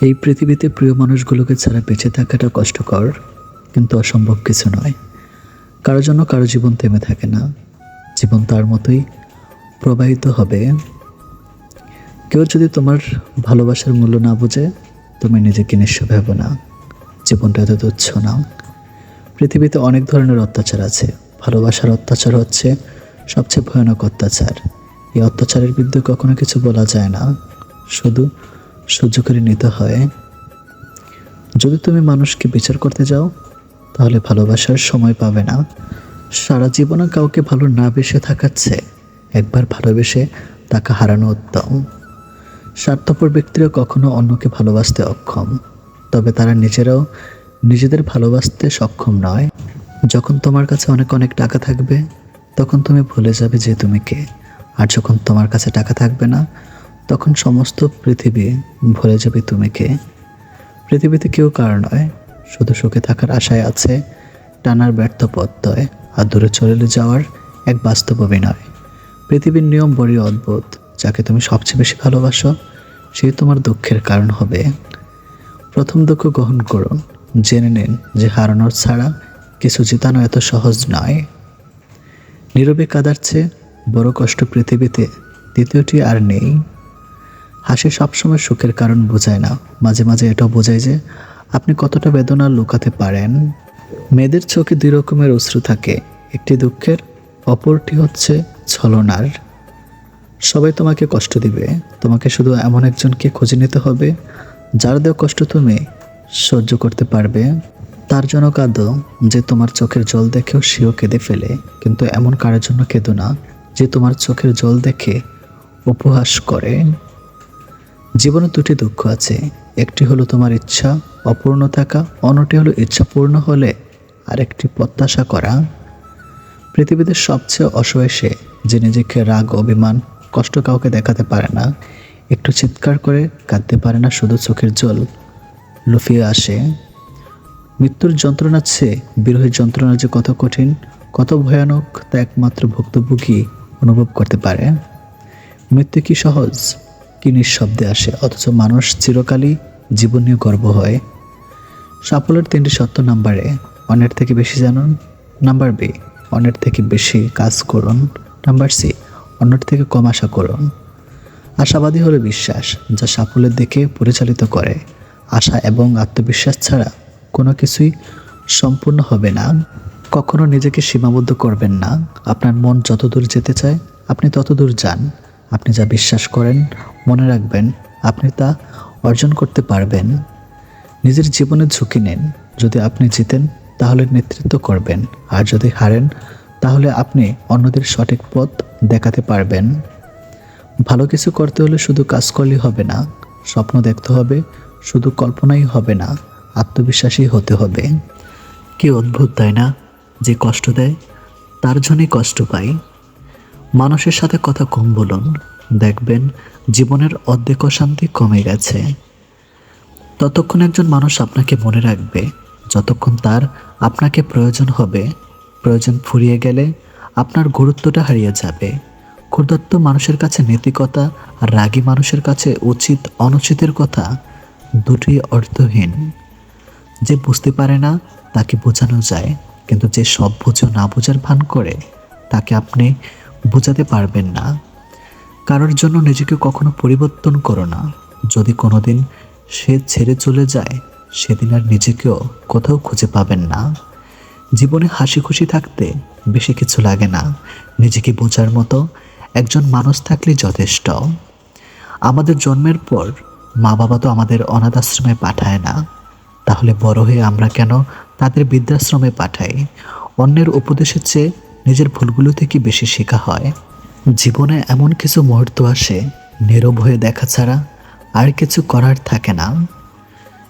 এই পৃথিবীতে প্রিয় মানুষগুলোকে ছাড়া বেঁচে থাকাটা কষ্টকর, কিন্তু অসম্ভব কিছু নয়। কারোর জন্য কারও জীবন থেমে থাকে না। জীবন তার মতোই প্রবাহিত হবে। কেউ যদি তোমার ভালোবাসার মূল্য না বোঝে, তুমি নিজেকে নিঃস্ব ভেবো না। জীবনটা এত তুচ্ছ না। পৃথিবীতে অনেক ধরনের অত্যাচার আছে। ভালোবাসার অত্যাচার হচ্ছে সবচেয়ে ভয়ানক অত্যাচার। এই অত্যাচারের বিরুদ্ধে কখনো কিছু বলা যায় না। শুধু সহ্য করে নিতে হয়। যদি তুমি মানুষকে বিচার করতে যাও, তাহলে ভালোবাসার সময় পাবে না। সারা জীবনে কাউকে ভালো না বেসে থাকাচ্ছে একবার ভালোবেসে তাকে হারানো উত্তম। স্বার্থপর ব্যক্তিরা কখনো অন্যকে ভালোবাসতে অক্ষম। তবে তারা নিজেরাও নিজেদের ভালোবাসতে সক্ষম নয়। যখন তোমার কাছে অনেক অনেক টাকা থাকবে, তখন তুমি ভুলে যাবে যে তুমি কে। আর যখন তোমার কাছে টাকা থাকবে না তখন সমস্ত পৃথিবী ভুলে যাবে তুমি কে পৃথিবীতে কেউ কার নয়, শুধু সুখে থাকার আশায় আছে, টানার ব্যর্থ পথয় আর দূরে চলে যাওয়ার এক বাস্তব অভিনয়। পৃথিবীর নিয়ম বড়ই অদ্ভুত, যাকে তুমি সবচেয়ে বেশি ভালোবাসো সে তোমার দুঃখের কারণ হবে। প্রথম দুঃখ গ্রহণ করুন, জেনে নিন যে হারানোর ছাড়া কিছু জেতানো এত সহজ নয়। নীরবে চেয়ে বড় কষ্ট পৃথিবীতে দ্বিতীয়টি আর নেই। হাসি সবসময় সুখের কারণ বোঝায় না। মাঝে মাঝে এটাও বোঝায় যে, আপনি কতটা বেদনা লুকাতে পারেন। মেয়েদের চোখে দুই রকমের অশ্রু থাকে। একটি দুঃখের, অপরটি হচ্ছে ছলনার। সবাই তোমাকে কষ্ট দিবে। তোমাকে শুধু এমন একজনকে খুঁজে নিতে হবে, যার দেওয়া কষ্ট তুমি সহ্য করতে পারবে। তার জন্য কাঁদো যে তোমার চোখের জল দেখেও সেও কেঁদে ফেলে, কিন্তু এমন কারোর জন্য কেঁদো না যে তোমার চোখের জল দেখে উপহাস করে। জীবনে দুটি দুঃখ আছে। একটি হলো তোমার ইচ্ছা অপূর্ণ থাকা, অন্যটি হলো ইচ্ছা পূর্ণ হলে আরেকটি প্রত্যাশা করা। পৃথিবীতে সবচেয়ে অসহায় যে নিজেকে রাগ, অভিমান, কষ্ট কাউকে দেখাতে পারে না। একটু চিৎকার করে কাঁদতে পারে না, শুধু চোখের জল লুফিয়ে আসে। মৃত্যুর যন্ত্রণার চেয়ে বিরহের যন্ত্রণা যে কত কঠিন, কত ভয়ানক, তা একমাত্র ভুক্তভোগী অনুভব করতে পারে। মৃত্যু কি সহজ? কি নিঃশব্দে আসে, অথচ মানুষ চিরকালই জীবন নিয়ে গর্ব হয়। সাফল্যের তিনটি সত্য নাম্বারে অন্যের থেকে বেশি জানুন। নাম্বার বি, অন্যের থেকে বেশি কাজ করুন। নাম্বার সি, অন্যের থেকে কম আশা করুন। আশাবাদী হলো বিশ্বাস, যা সাফল্যের দিকে পরিচালিত করে। আশা এবং আত্মবিশ্বাস ছাড়া কোনো কিছুই সম্পূর্ণ হবে না। কখনো নিজেকে সীমাবদ্ধ করবেন না। আপনার মন যতদূর যেতে চায়, আপনি ততদূর যান। আপনি যা বিশ্বাস করেন মনে রাখবেন, আপনি তা অর্জন করতে পারবেন। নিজের জীবনে ঝুঁকি নেন। যদি আপনি জিতেন, তাহলে নেতৃত্ব করবেন। আর যদি হারেন, তাহলে আপনি অন্যদের সঠিক পথ দেখাতে পারবেন। ভালো কিছু করতে হলে শুধু কাজ করলেই হবে না। স্বপ্ন দেখতে হবে, শুধু কল্পনাই হবে না, আত্মবিশ্বাসী হতে হবে। কি অদ্ভুত, তাই না? যে কষ্ট দেয়, তার জন্যই কষ্ট পাই। মানুষের সাথে কথা কম বলুন। দেখবেন জীবনের অর্ধেক অশান্তি কমে গেছে। ততক্ষণ একজন মানুষ আপনাকে মনে রাখবে, যতক্ষণ তার আপনাকে প্রয়োজন হবে। প্রয়োজন ফুরিয়ে গেলে আপনার গুরুত্বটা হারিয়ে যাবে। ক্ষুধার্ত মানুষের কাছে নৈতিকতা আর রাগী মানুষের কাছে উচিত অনুচিতের কথা দুটি অর্থহীন। যে বুঝতে পারে না, তাকে বোঝানো যায়, কিন্তু যে সব বুঝো না বোঝার ভান করে, তাকে আপনি বোঝাতে পারবেন না। কারোর জন্য নিজেকে কখনো পরিবর্তন করো না। যদি কোনোদিন সে ছেড়ে চলে যায়, সেদিন আর নিজেকেও কোথাও খুঁজে পাবেন না। জীবনে হাসি খুশি থাকতে বেশি কিছু লাগে না। নিজেকে বোঝার মতো একজন মানুষ থাকলেই যথেষ্ট। আমাদের জন্মের পর মা বাবা তো আমাদের অনাথ আশ্রমে পাঠায় না। তাহলে বড় হয়ে আমরা কেন তাদের বৃদ্ধাশ্রমে পাঠাই? অন্যের উপদেশের চেয়ে নিজের ভুলগুলো থেকে বেশি শেখা হয়। জীবনে এমন কিছু মুহূর্ত আসে, নীরব হয়ে দেখা ছাড়া আর কিছু করার থাকে না।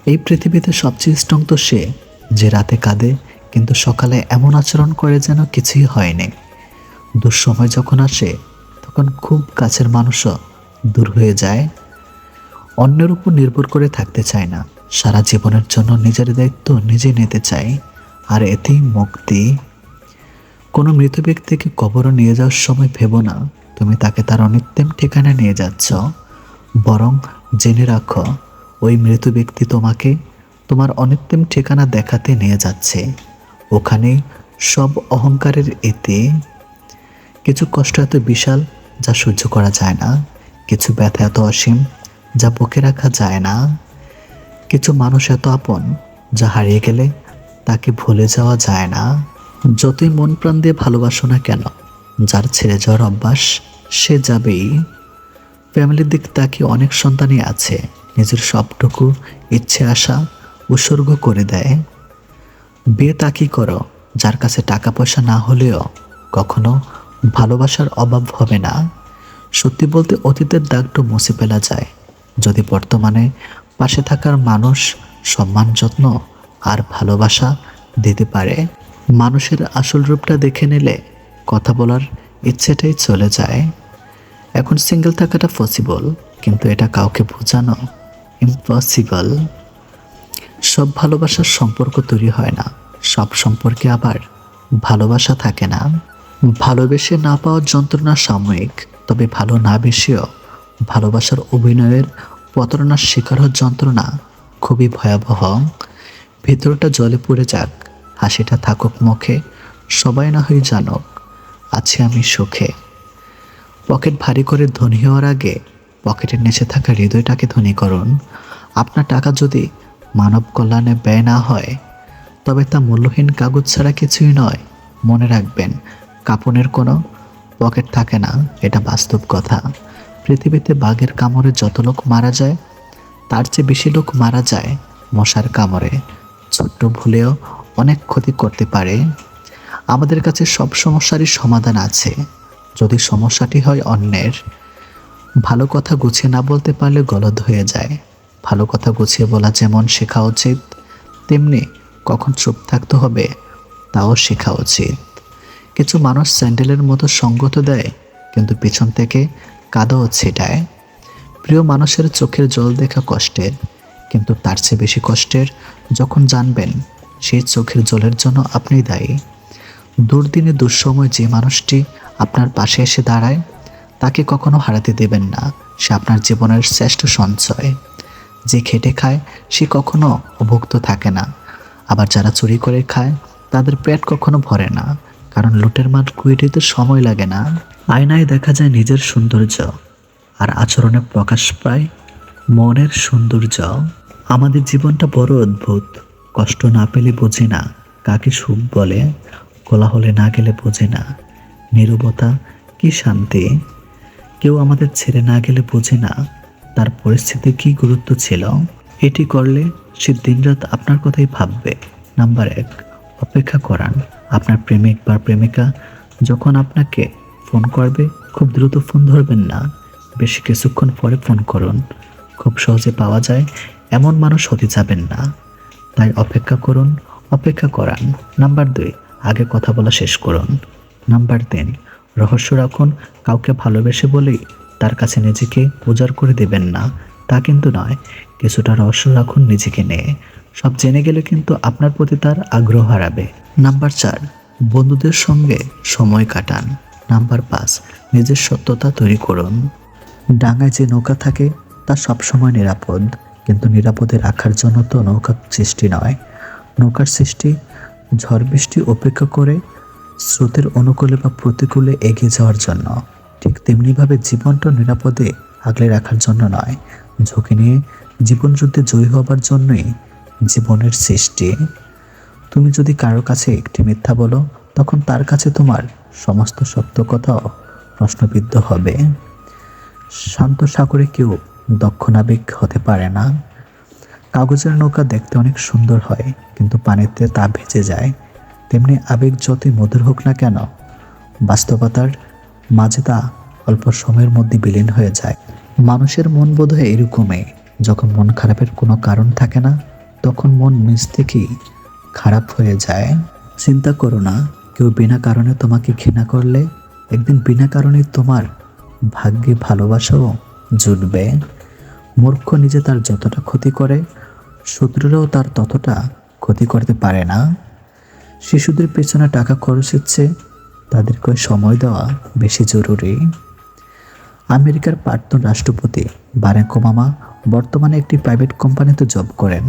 এই পৃথিবীতে সবচেয়ে স্ট্রং তো সে, যে রাতে কাঁদে, কিন্তু সকালে এমন আচরণ করে যেন কিছুই হয়নি। দুঃসময় যখন আসে, তখন খুব কাছের মানুষও দূর হয়ে যায়। অন্যের উপর নির্ভর করে থাকতে চায় না। সারা জীবনের জন্য নিজের দায়িত্ব নিজে নিতে চাই আর এতেই মুক্তি। কোনো মৃত ব্যক্তিকে কবরও নিয়ে যাওয়ার সময় ভেবো না। তুমি তাকে তার অনিত্যম ঠিকানা নিয়ে যাচ্ছ। বরং জেনে রাখো, ওই মৃত ব্যক্তি তোমাকে তোমার অনিত্যম ঠিকানা দেখাতে নিয়ে যাচ্ছে। ওখানে সব অহংকারের এতে কিছু কষ্ট এত বিশাল যা সহ্য করা যায় না। কিছু ব্যথা এত অসীম যা বুকে রাখা যায় না। কিছু মানুষ এত আপন যা হারিয়ে গেলে তাকে ভুলে যাওয়া যায় না। যতই মন প্রাণ দিয়ে ভালোবাসো না কেন, যার ছেড়ে যাওয়ার অভ্যাস, সে যাবেই। ফ্যামিলির দিক তাকে অনেক সন্তানই আছে, নিজের সবটুকু ইচ্ছে, আশা উৎসর্গ করে দেয়। বিয়ে তাকি করো, যার কাছে টাকা পয়সা না হলেও কখনো ভালোবাসার অভাব হবে না। সত্যি বলতে অতীতের দাগটু মুছে ফেলা যায়। যদি বর্তমানে পাশে থাকার মানুষ সম্মান, যত্ন আর ভালোবাসা দিতে পারে মানুষের আসল রূপটা দেখে নিলে কথা বলার ইচ্ছেটাই চলে যায়। এখন সিঙ্গেল থাকাটা পসিবল কিন্তু এটা কাউকে বোঝানো ইম্পসিবল সব ভালোবাসার সম্পর্ক তৈরি হয় না, সব সম্পর্কে আবার ভালোবাসা থাকে না। ভালোবেসে না পাওয়ার যন্ত্রণা সাময়িক, তবে ভালো না বেশিও ভালোবাসার অভিনয়ের প্রতারণার শিকার হওয়ার যন্ত্রণা খুবই ভয়াবহ। ভেতরটা জলে পড়ে যাক হাসিটা থাকুক মুখে, সবাই না হয়ে জানুক, আছি আমি সুখে। পকেট ভারী করে ধনী হওয়ার আগে পকেটের নিচে থাকা হৃদয়টাকে ধনী করুন। আপনার টাকা যদি মানব কল্যাণে ব্যয় না হয়, তবে তা মূল্যহীন কাগজ ছাড়া কিছুই নয়। মনে রাখবেন, কাপনের কোনো পকেট থাকে না, এটা বাস্তব কথা। পৃথিবীতে বাঘের কামড়ে যত লোক মারা যায়, তার চেয়ে বেশি লোক মারা যায় মশার কামড়ে। ছোট্ট ভুলেও অনেক ক্ষতি করতে পারে, আমাদের কাছে সব সমস্যারই সমাধান আছে। যদি সমস্যাটি হয় অন্যের, ভালো কথা গুছিয়ে না বলতে পারলে গলদ হয়ে যায়। ভালো কথা গুছিয়ে বলা যেমন শেখা উচিত, তেমনি কখন চুপ থাকতে হবে তাও শেখা উচিত। কিছু মানুষ স্যান্ডেলের মতো সঙ্গত দেয়, কিন্তু পিছন থেকে কাদাও ছেটায়। প্রিয় মানুষের চোখের জল দেখা কষ্টের, কিন্তু তার চেয়ে বেশি কষ্টের যখন জানবেন সেই চোখের জলের জন্য আপনি দায়ী। দুর্দিনে দুঃসময় যে মানুষটি আপনার পাশে এসে দাঁড়ায়, তাকে কখনো হারাতে দেবেন না। সে আপনার জীবনের শ্রেষ্ঠ সঞ্চয়। যে খেটে খায়, সে কখনো অভুক্ত থাকে না। আবার যারা চুরি করে খায়, তাদের পেট কখনো ভরে না। কারণ লুটের মাঠ কুইটিতে সময় লাগে না। আয়নায় দেখা যায় নিজের সৌন্দর্য। আর আচরণে প্রকাশ পায় মনের সৌন্দর্য। আমাদের জীবনটা বড় অদ্ভুত। কষ্ট না পেলে বোঝে না। কাকে সুখ বলে, কোলাহলে না গেলে বোঝে না। নীরবতা কি শান্তি? কেউ আমাদের ছেড়ে না গেলে বোঝে না। তার পরিস্থিতি কি গুরুত্ব ছিল? এটি করলে সে দিনরাত আপনার কথাই ভাববে। নাম্বার এক, অপেক্ষা করান। আপনার প্রেমিক বা প্রেমিকা যখন আপনাকে ফোন করবে, খুব দ্রুত ফোন ধরবেন না। বেশি কিছুক্ষণ পরে ফোন করুন। খুব সহজে পাওয়া যায়, এমন মানুষ হতে যাবেন না। তাই অপেক্ষা করুন, অপেক্ষা করান। নাম্বার দুই, আগে কথা বলা শেষ করুন। নাম্বার তিন, রহস্য রাখুন, কাউকে ভালোবেসে বলেই তার কাছে নিজেকে উজাড় করে দেবেন না। তা কিন্তু নয়, কিছুটা রহস্য রাখুন নিজেকে নিয়ে। সব জেনে গেলে কিন্তু আপনার প্রতি তার আগ্রহ হারাবে। নাম্বার চার, বন্ধুদের সঙ্গে সময় কাটান। নাম্বার পাঁচ, নিজের সত্যতা তৈরি করুন। ডাঙায় যে নৌকা থাকে, তা সবসময় নিরাপদ। কিন্তু নিরাপদে রাখার জন্য তো নৌকার সৃষ্টি নয়। নৌকার সৃষ্টি, ঝড় বৃষ্টি উপেক্ষা করে স্রোতের অনুকূলে বা প্রতিকূলে এগিয়ে যাওয়ার জন্য। ঠিক তেমনিভাবে জীবনটা নিরাপদে আগলে রাখার জন্য নয়। ঝুঁকি নিয়ে জীবন যুদ্ধে জয়ী হবার জন্যই জীবনের সৃষ্টি। তুমি যদি কারও কাছে একটি মিথ্যা বলো, তখন তার কাছে তোমার সমস্ত সত্য কথাও প্রশ্নবিদ্ধ হবে। শান্ত সাগরে কেউ দক্ষ নাবিক হতে পারে না। কাগজের নৌকা দেখতে অনেক সুন্দর হয়, কিন্তু পানিতে তা ভেজে যায়। তেমনি আবেগ যতই মধুর হোক না কেন, বাস্তবতার মাঝে তা অল্প সময়ের মধ্যে বিলীন হয়ে যায়। মানুষের মন বোধ হয় এরকমই, যখন মন খারাপের কোনো কারণ থাকে না, তখন মন নিজ থেকেই খারাপ হয়ে যায়। চিন্তা করো না, কেউ বিনা কারণে তোমাকে ঘৃণা করলে, একদিন বিনা কারণে তোমার ভাগ্যে ভালোবাসাও জুটবে। মূর্খ নিজে তার যতটা ক্ষতি করে, শত্রুরাও তার ততটা ক্ষতি করতে পারে না। শিশুদের পেছনে টাকা খরচের চেয়ে তাদেরকে সময় দেওয়া বেশি জরুরি। আমেরিকার প্রাক্তন রাষ্ট্রপতি বারাক ওবামা বর্তমানে একটি প্রাইভেট কোম্পানিতে জব করেন।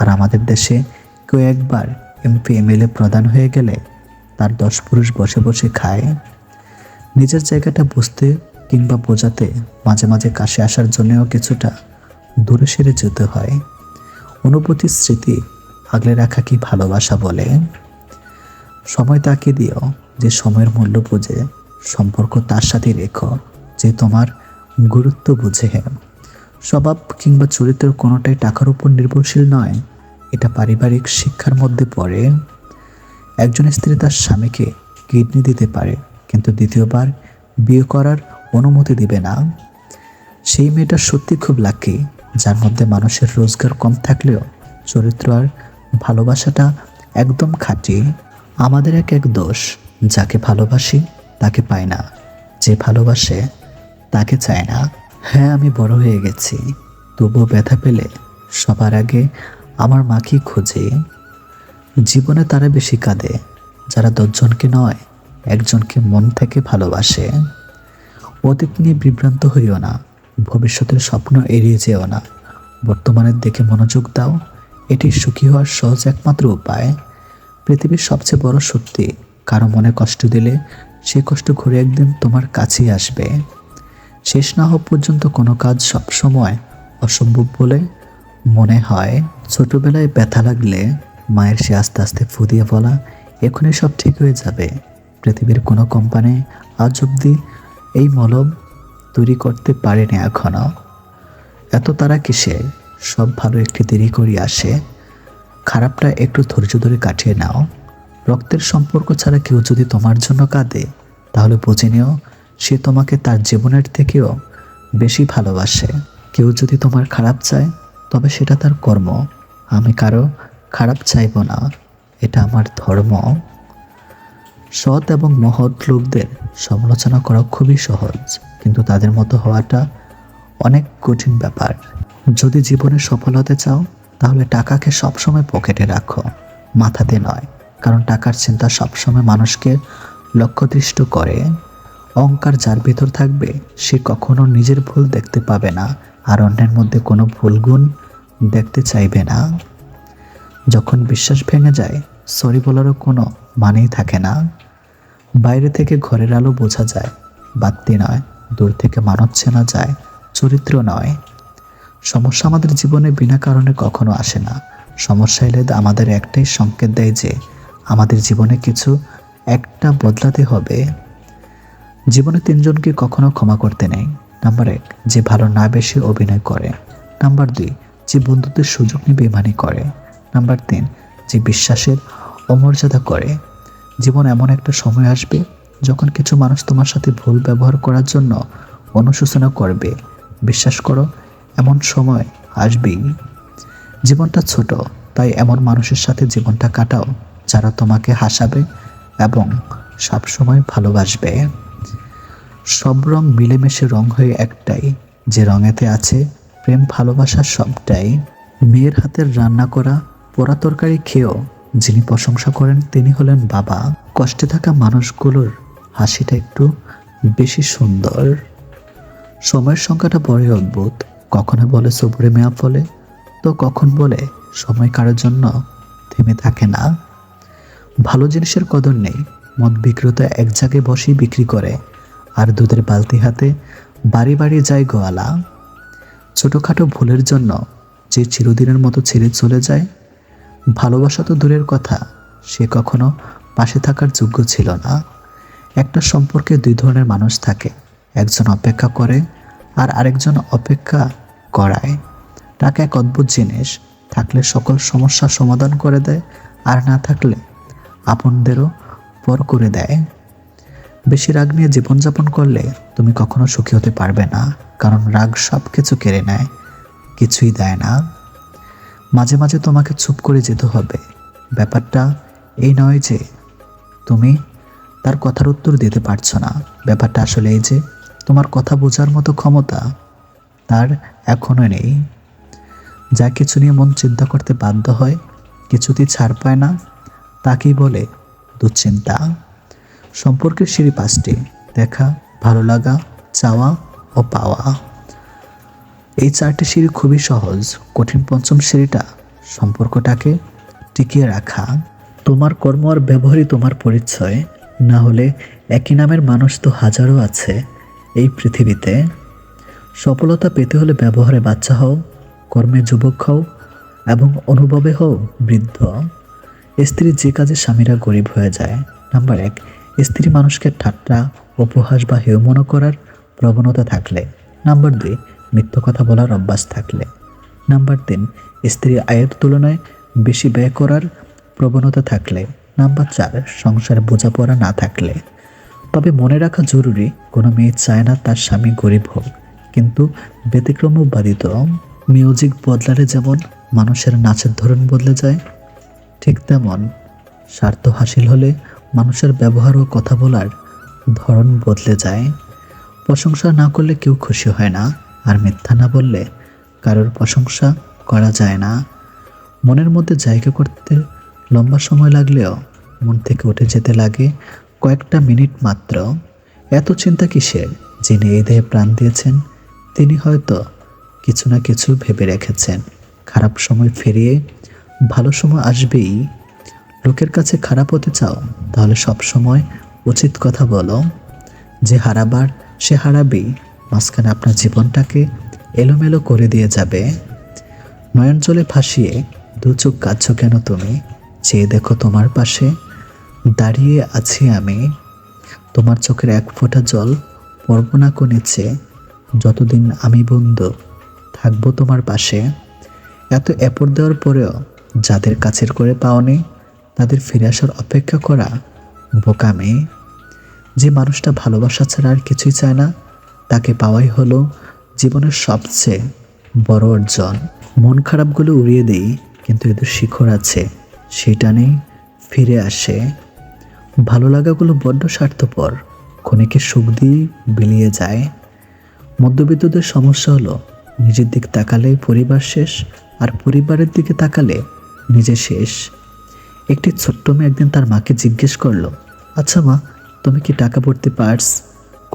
আর আমাদের দেশে কেউ একবার এমপি এমএলএ প্রধান হয়ে গেলে তার দশ পুরুষ বসে বসে খায়। নিজের জায়গাটা বুঝতে কিংবা বোঝাতে মাঝে মাঝে কাশে আসার জন্যও কিছুটা দূরে সেরে যেতে হয়। অনুভূতির স্মৃতি আগলে রাখা কি ভালোবাসা বলে? সময় তাকে দিও, যে সময়ের মূল্য বুঝে। সম্পর্ক তার সাথে রেখো, যে তোমার গুরুত্ব বুঝে। স্বভাব কিংবা চরিত্রের কোনোটাই টাকার উপর নির্ভরশীল নয়, এটা পারিবারিক শিক্ষার মধ্যে পড়ে। একজন স্ত্রী তার স্বামীকে কিডনি দিতে পারে, কিন্তু দ্বিতীয়বার বিয়ে করার অনুমতি দিবে না। সেই মেয়েটা সত্যি খুব লাকি যার মধ্যে মানুষের রোজগার কম থাকলেও চরিত্র আর ভালোবাসাটা একদম খাঁটি। আমাদের এক এক দোষ, যাকে ভালোবাসি তাকে পায় না। যে ভালোবাসে তাকে চায় না। হ্যাঁ আমি বড় হয়ে গেছি, তবুও ব্যথা পেলে সবার আগে আমার মাকেই খোঁজে। জীবনে তারা বেশি কাঁদে, যারা দশজনকে নয়, একজনকে মন থেকে ভালোবাসে। অতীত নিয়ে বিভ্রান্ত হইও না, ভবিষ্যতের স্বপ্ন এড়িয়ে যেও না। বর্তমানের দিকে মনোযোগ দাও, এটি সুখী হওয়ার সহজ একমাত্র উপায়। পৃথিবীর সবচেয়ে বড় সত্যি কারও মনে কষ্ট দিলে সে কষ্ট ঘুরে একদিন তোমার কাছেই আসবে। শেষ না হওয়া পর্যন্ত কোনো কাজ সবসময় অসম্ভব বলে মনে হয়। ছোটবেলায় ব্যথা লাগলে মায়ের সে আস্তে আস্তে ফুদিয়ে বলা, এখনই সব ঠিক হয়ে যাবে। পৃথিবীর কোনো কোম্পানি আজ অব্দি এই মলম তৈরি করতে পারেনি এখনও এত তারা কিসে? সব ভালো একটি দেরি করি আসে। খারাপটা একটু ধৈর্য ধরে কাটিয়ে নাও। রক্তের সম্পর্ক ছাড়া কেউ যদি তোমার জন্য কাঁদে, তাহলে বুঝে নিও, সে তোমাকে তার জীবনের থেকেও বেশি ভালোবাসে। কেউ যদি তোমার খারাপ চায়, তবে সেটা তার কর্ম। আমি কারও খারাপ চাইব না। এটা আমার ধর্ম। সৎ এবং মহৎ লোকদের সমালোচনা করা খুবই সহজ, কিন্তু তাদের মতো হওয়াটা অনেক কঠিন ব্যাপার। যদি জীবনে সফল হতে চাও, তাহলে টাকাকে সবসময় পকেটে রাখো, মাথাতে নয়, কারণ টাকার চিন্তা সবসময় মানুষকে লক্ষ্যদৃষ্ট করে। অহংকার যার ভিতর থাকবে, সে কখনো নিজের ভুল দেখতে পাবে না, আর অন্যের মধ্যে কোনো ভুল গুণ দেখতে চাইবে না। যখন বিশ্বাস ভেঙে যায় সরি বলারও কোনো মানেই থাকে না। বাইরে থেকে ঘরের আলো বোঝা যায় বাত্তি নয়, দূর থেকে মানব চেনা যায় চরিত্র নয়। সমস্যা আমাদের জীবনে বিনা কারণে কখনো আসে না। সমস্যা এলে আমাদের একটাই সংকেত দেয় যে আমাদের জীবনে কিছু একটা বদলাতে হবে। জীবনে তিনজনকে কখনো ক্ষমা করতে নেই। নাম্বার এক, যে ভালো না বেশি অভিনয় করে। নাম্বার দুই, যে বন্ধুদের সুযোগ নিয়ে বেমানি করে। নাম্বার তিন যে বিশ্বাসের অমর্যাদা করে। জীবন এমন একটা সময় আসবে যখন কিছু মানুষ তোমার সাথে ভুল ব্যবহার করার জন্য অনুশোচনা করবে। বিশ্বাস করো, এমন সময় আসবেই। জীবনটা ছোট, তাই এমন মানুষের সাথে জীবনটা কাটাও যারা তোমাকে হাসাবে এবং সবসময় ভালোবাসবে। সব রং মিলেমিশে রং হয়ে একটাই, যে রঙেতে আছে প্রেম ভালোবাসা সবটাই। মেয়ের হাতের রান্না করা পোড়া তরকারি খেয়েও যিনি প্রশংসা করেন তিনি হলেন বাবা। কষ্টে থাকা মানুষগুলোর হাসিটা একটু বেশি সুন্দর। সময়ের সংখ্যাটা বড়ই অদ্ভুত। কখনো বলে সবুরে মেয়া ফলে তো কখন বলে সময় কারোর জন্য থেমে থাকে না। ভালো জিনিসের কদর নেই। মদ বিক্রেতা এক জায়গায় বসেই বিক্রি করে, আর দুধের বালতি হাতে বাড়ি বাড়ি যায় গোয়ালা। ছোটোখাটো ভুলের জন্য যে চিরদিনের মতো ছেড়ে চলে যায় ভালোবাসা তো দূরের কথা, সে কখনো পাশে থাকার যোগ্য ছিল না। একটা সম্পর্কে দুই ধরনের মানুষ থাকে, একজন অপেক্ষা করে আর আরেকজন অপেক্ষা করায়। টাকা এক অদ্ভুত জিনিস থাকলে সকল সমস্যার সমাধান করে দেয় আর না থাকলে আপনদেরও পর করে দেয়। বেশি রাগ নিয়ে জীবনযাপন করলে তুমি কখনো সুখী হতে পারবে না, কারণ রাগ সব কিছু কেড়ে নেয়, কিছুই দেয় না। মাঝে মাঝে তোমাকে চুপ করে যেতে হবে। ব্যাপারটা এই নয় যে তুমি তার কথার উত্তর দিতে পারছ না। ব্যাপারটা আসলে এই যে তোমার কথা বোঝার মতো ক্ষমতা তার এখনও নেই। যা কিছু নিয়ে মন চিন্তা করতে বাধ্য হয়, কিছুতেই ছাড় পায় না, তাকেই বলে দুশ্চিন্তা। সম্পর্কের সিঁড়ি পাঁচটি, দেখা, ভালো লাগা, চাওয়া ও পাওয়া। এই চারটি সিঁড়ি খুবই সহজ। কঠিন পঞ্চম সিঁড়িটা সম্পর্কটাকে টিকিয়ে রাখা। তোমার কর্ম আর ব্যবহারই তোমার পরিচয়। না হলে একই নামের মানুষ তো হাজারো আছে এই পৃথিবীতে। সফলতা পেতে হলে ব্যবহারে বাচ্চা হও, কর্মে যুবক হও এবং অনুভবে হও বৃদ্ধ। স্ত্রী যে কাজে স্বামীরা গরিব হয়ে যায়। নাম্বার এক, স্ত্রী মানুষকে ঠাট্টা, উপহাস বা হেয় মনে করার প্রবণতা থাকলে। নাম্বার দুই মিথ্য কথা বলার অভ্যাস থাকলে। নাম্বার তিন স্ত্রী আয়ের তুলনায় বেশি ব্যয় করার প্রবণতা থাকলে। নাম্বার চার, সংসারে বোঝাপড়া না থাকলে। তবে মনে রাখা জরুরি, কোনো মেয়ে চায় না তার স্বামী গরিব হোক। কিন্তু ব্যতিক্রম বাদিত মিউজিক বদলালে যেমন মানুষের নাচের ধরন বদলে যায়, ঠিক তেমন স্বার্থ হাসিল হলে মানুষের ব্যবহার ও কথা বলার ধরন বদলে যায়। প্রশংসা না করলে কেউ খুশি হয় না। আর মিথ্যা না বললে কারোর প্রশংসা করা যায় না। মনের মধ্যে জায়গা করতে লম্বা সময় লাগলেও মন থেকে উঠে যেতে লাগে কয়েকটা মিনিট মাত্র। এত চিন্তা কিসের? যিনি এই দেহে প্রাণ দিয়েছেন, তিনি হয়তো কিছু না কিছু ভেবে রেখেছেন। খারাপ সময় ফিরিয়ে ভালো সময় আসবেই। লোকের কাছে খারাপ হতে চাও, তাহলে সব সময় উচিত কথা বলো। যে হারাবার, সে হারাবেই। মাঝখানে আপনার জীবনটাকে এলোমেলো করে দিয়ে যাবে। নয়ন জলে ভাসিয়ে দু চোখ কাঁদছ কেন তুমি? চেয়ে দেখো তোমার পাশে দাঁড়িয়ে আছি আমি। তোমার চোখের এক ফোঁটা জল পড়ব না নিচে যতদিন আমি বন্ধু, থাকব তোমার পাশে। এত এপর দেওয়ার পরেও যাদের কাছের করে পাওনি, তাদের ফিরে আসার অপেক্ষা করা বোকামি। যে মানুষটা ভালোবাসা ছাড়া আর কিছুই চায় না তাকে পাওয়াই হলো জীবনের সবচেয়ে বড় অর্জন। মন খারাপগুলো উড়িয়ে দিই, কিন্তু এদের শিখর আছে। সেটা নেই ফিরে আসে। ভালো লাগাগুলো বড্ড স্বার্থপর। ক্ষণিকে সুখ দিয়ে বিলিয়ে যায়। মধ্যবিত্তদের সমস্যা হলো, নিজের দিক তাকালে পরিবার শেষ, আর পরিবারের দিকে তাকালে নিজে শেষ। একটি ছোট্ট মেয়ে একদিন তার মাকে জিজ্ঞেস করল আচ্ছা মা, তুমি কি টাকা ভর্তি পার্স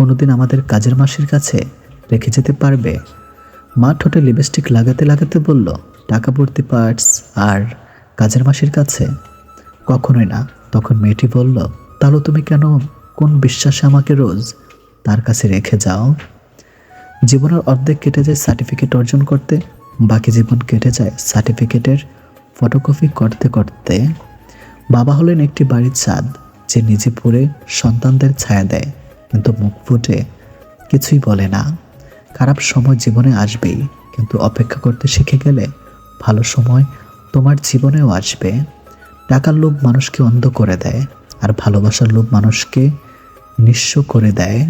কোনোদিন আমাদের কাজের মাসির কাছে রেখে যেতে পারবে? মা ঠোঁটে লিপস্টিক লাগাতে লাগাতে বলল, টাকা ভর্তি পার্টস আর কাজের মাসির কাছে? কখনোই না। তখন মেয়েটি বলল, তাহলে তুমি কেন, কোন বিশ্বাসে আমাকে রোজ তার কাছে রেখে যাও? জীবনের অর্ধেক কেটে যায় সার্টিফিকেট অর্জন করতে, বাকি জীবন কেটে যায় সার্টিফিকেটের ফটোকপি করতে করতে। বাবা হলেন একটি বাড়ির ছাদ, যে নিজে পড়ে সন্তানদের ছায়া দেয়। কিন্তু মুখ ফুটে কিছুই বলে না। খারাপ সময় জীবনে আসবেই, কিন্তু অপেক্ষা করতে শিখে গেলে ভালো সময় তোমার জীবনেও আসবে। টাকার লোভ মানুষকে অন্ধ করে দেয়, আর ভালোবাসার লোভ মানুষকে নিঃস্ব করে দেয়।